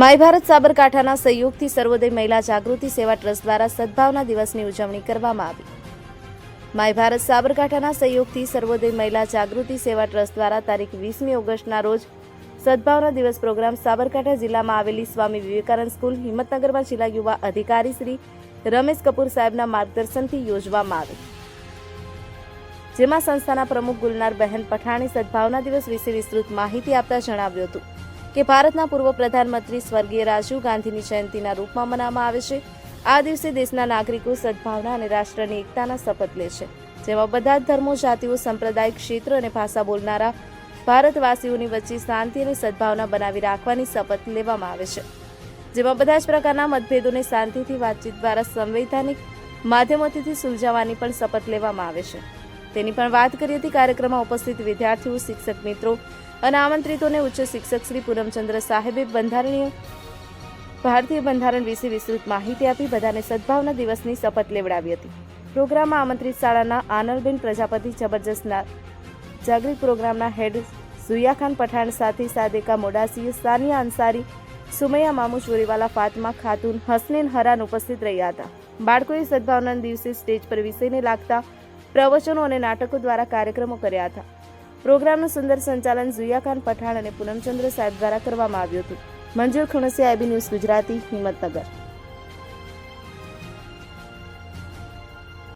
My Bharat સાબરકાંઠાના સહયોગથી સર્વોદય મહિલા જાગૃતિ સેવા ટ્રસ્ટ દ્વારા સદભાવના દિવસની ઉજવણી કરવામાં આવી. માય ભારત સાબરકાંઠાના સહયોગથી સર્વોદય મહિલા જાગૃતિ સેવા ટ્રસ્ટ દ્વારા તારીખ વીસમી ઓગસ્ટના રોજ સદભાવના દિવસ પ્રોગ્રામ સાબરકાંઠા જિલ્લામાં આવેલી સ્વામી વિવેકાનંદ સ્કૂલ, હિંમતનગરમાં જિલ્લા યુવા અધિકારી શ્રી રમેશ કપૂર સાહેબના માર્ગદર્શનથી યોજવામાં આવી. જેમાં સંસ્થાના પ્રમુખ ગુલનાર બહેન પઠાણી સદભાવના દિવસ વિશે વિસ્તૃત માહિતી આપતા જણાવ્યું હતું. કે ભારતના પૂર્વ પ્રધાનમંત્રી સ્વર્ગીય રાજીવ ગાંધીની જયંતિના રૂપમાં મનાવવામાં આવે છે. આ દિવસે દેશના નાગરિકો સદભાવના અને રાષ્ટ્રની એકતાના શપથ લે છે, જેમાં બધા જ ધર્મો, જાતિઓ, સંપ્રદાય, ક્ષેત્ર અને ભાષા બોલનારા ભારતવાસીઓની વચ્ચે શાંતિ અને સદભાવના બનાવી રાખવાની શપથ લેવામાં આવે છે. જેમાં બધા જ પ્રકારના મતભેદોને શાંતિથી વાતચીત દ્વારા સંવૈધાનિક માધ્યમોથી સુલઝાવવાની પણ શપથ લેવામાં આવે છે. તેની પણ વાત કરી હતી કાર્યક્રમમાં ઉપસ્થિત વિદ્યાર્થીઓ, શિક્ષક મિત્રો અને આમંત્રિતોને ઉચ્ચ શિક્ષક શ્રી પૂરમચંદ્ર સાહેબે બંધારણીય ભારતીય બંધારણ વિશે વિસ્તૃત માહિતી આપી, બધાને સદભાવના દિવસની શપથ લેવડાવી હતી. પ્રોગ્રામમાં આમંત્રિત શાળાના આનલબેન પ્રજાપતિ, જબરજસ્તના જાગૃત પ્રોગ્રામના હેડ ઝુયાખાન પઠાણ સાથે સાદેકા મોડાસી સાનિયા અંસારી, સુમૈયા મામુ ચોરીવાલા ફાતમા ખાતુન, હસનેન હરાન ઉપસ્થિત રહ્યા હતા. બાળકોએ સદભાવના દિવસે સ્ટેજ પર વિષયને લાગતા પ્રવચનો અને નાટકો દ્વારા કાર્યક્રમો કર્યા હતા. પ્રોગ્રામનું સુંદર સંચાલન ઝુયાખાન પઠાણ અને પૂનમચંદ્ર સાહેબ દ્વારા કરવામાં આવ્યું હતું. Manjur Khunsiya IB news Gujarati, Himmatnagar.